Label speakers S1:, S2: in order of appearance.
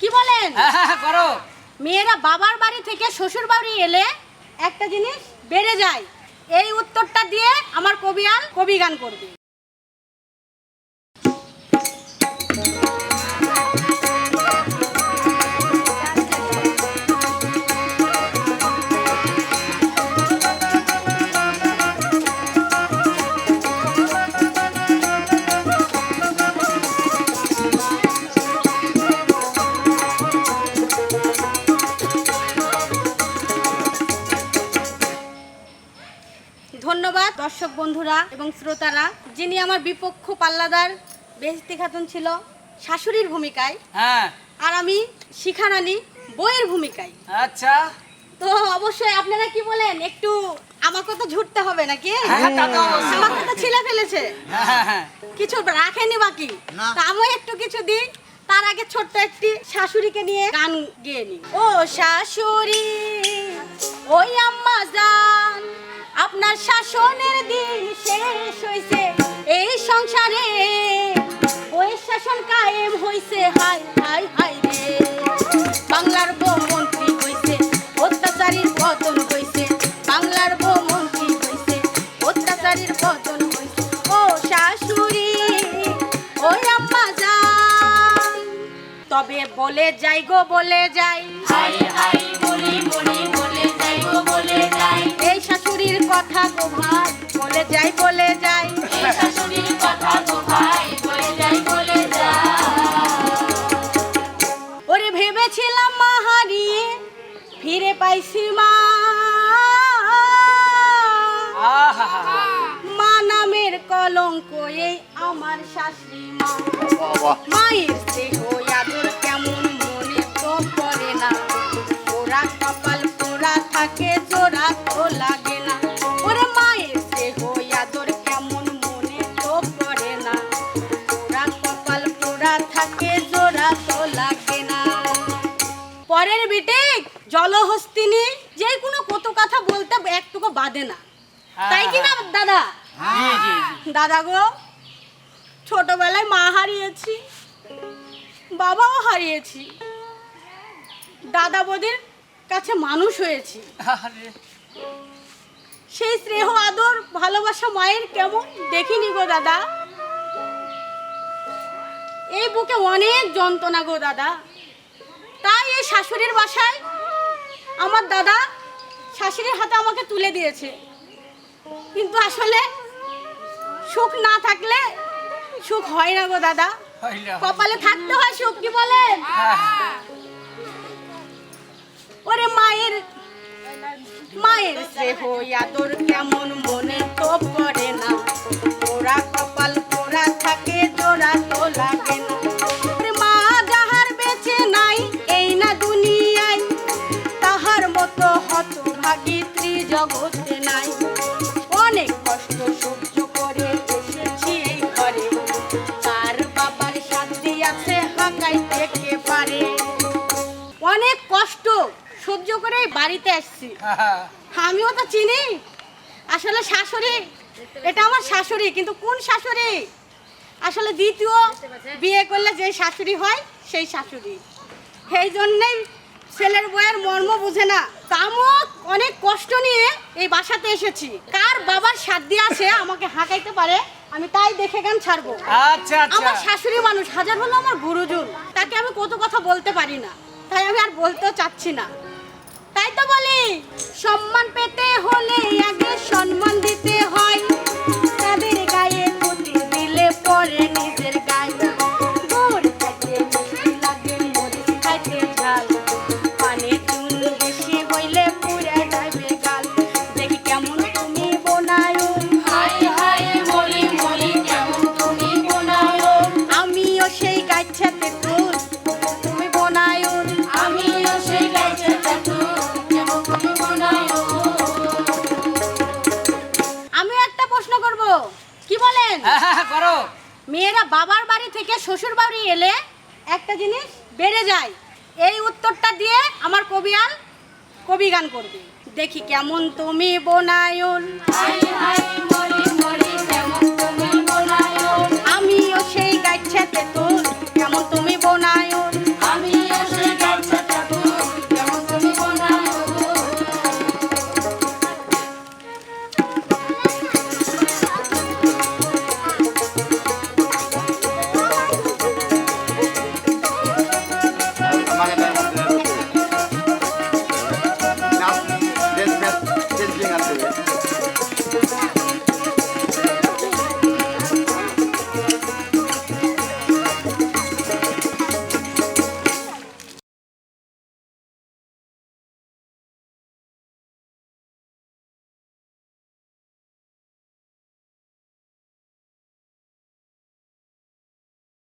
S1: কি বলেন?
S2: হ্যাঁ হ্যাঁ হ্যাঁ, করো।
S1: মেয়েরা বাবার বাড়ি থেকে শ্বশুর বাড়ি এলে একটা জিনিস বেড়ে যায়। এই উত্তরটা দিয়ে আমার কবিয়াল কবি গান করবে। দর্শক বন্ধুরা এবং শ্রোতারা যিনি আমার বিপক্ষ পাল্লাদার বেহস্তি খাতুন ছিল শাশুড়ির ভূমিকায়।
S2: হ্যাঁ।
S1: আর আমি শিখারানি বইয়ের ভূমিকায়।
S2: আচ্ছা।
S1: তো অবশ্যই আপনারা কি বলেন? একটু আমাকে তো ঝুটতে হবে নাকি?
S2: তা
S1: আমাকে তো ছিলে ফেলেছে।
S2: হ্যাঁ হ্যাঁ হ্যাঁ।
S1: কিছু রাখেনি বাকি। তা আমিও একটু কিছু দিই। তার আগে ছোট্ট একটি শাশুড়িকে নিয়ে গান গেয়ে নি ও শাশুড়ি ওই আপনার শাসনের দিন শেষ হইছে। এই সংসারে ওই শাসন কায়েম হইছে। হাই হাই হাই রে। বাংলার মন্ত্রী হইছে, অত্যাচারীর পতন হইছে। বাংলার মন্ত্রী হইছে, অত্যাচারীর পতন হইছে। ও শাশুড়ি ওই আম্মা যান। তবে বলে যাই গো, বলে যাই। হাই হাই বলি বলি, বলে যাই গো, বলে যাই। এই শাশুড়ির কথা গো ভাই বলে যাই বলে যাই। ওরে ভেবেছিলাম মা হারিয়ে ফিরে পাইছি মা। মা নামের কলঙ্ক এই আমার শাশুড়ি মা। মায়ের জলহস্তিনী যে কোনো কত কথা বলতে একটুকু বাদে না। তাই কি না দাদা?
S2: জি
S1: দাদা গো ছোটবেলায় মা হারিয়েছি বাবাও হারিয়েছি দাদা বৌদির কাছে মানুষ হয়েছি। সেই স্নেহ আদর ভালোবাসা মায়ের কেমন দেখিনি গো দাদা। এই বুকে অনেক যন্ত্রণা গো দাদা। তাই এই শাশুড়ির বাসায় আমার দাদা শাশুড়ির হাতে আমাকে তুলে দিয়েছে। কিন্তু আসলে সুখ না থাকলে সুখ হয় না গো দাদা। কপালে থাকতে হয় সুখ কি বলেন? ওরে মায়ের মায়ের। স্নেহ আদর কেমন মনে তো পড়ে না। ওরা কপাল পোড়া থাকে জোড়া তো করে বাড়িতে আসছি। আমিও তো চিনি। আসলে শাশুড়ি এটা আমার শাশুড়ি কিন্তু কোন শাশুড়ি? আসলে দ্বিতীয় বিয়ে করলে যে শাশুড়ি হয় সেই শাশুড়ি। সেই জন্যেই ছেলের বইয়ের মর্ম বুঝে না। তামও অনেক কষ্ট নিয়ে এই বাসাতে এসেছি। কার বাবার সাধ্য আছে আমাকে হাঁকাইতে পারে আমি তাই দেখে গান ছাড়বো।
S2: আচ্ছা আচ্ছা।
S1: আমার শাশুড়ি মানুষ হাজার হলো আমার গুরুজন তাকে আমি কত কথা বলতে পারি না। তাই আমি আর বলতেও চাচ্ছি না। তাই তো বলি সম্মান পেতে হলে আগে সম্মান দিতে হয়। তাদের গায়ে পুঁতি দিলে পরে নিজের গায়ে গুড় খাইতে মিষ্টি লাগে মরিচ খাইতে ঝাল। পানে চুন বেশি হইলে পুরে যাবে গাল। দেখি কেমন তুমি বোনায়। আমিও সেই তুমি কি বলেন?
S2: হ্যাঁ হ্যাঁ হ্যাঁ, করো।
S1: মেয়েরা বাবার বাড়ি থেকে শ্বশুর বাড়ি এলে একটা জিনিস বেড়ে যায়। এই উত্তরটা দিয়ে আমার কবিয়াল কবি গান করবে। দেখি কেমন তুমি বোনায়ন। আমিও সেই গাছাতে তুল কেমন তুমি বোনা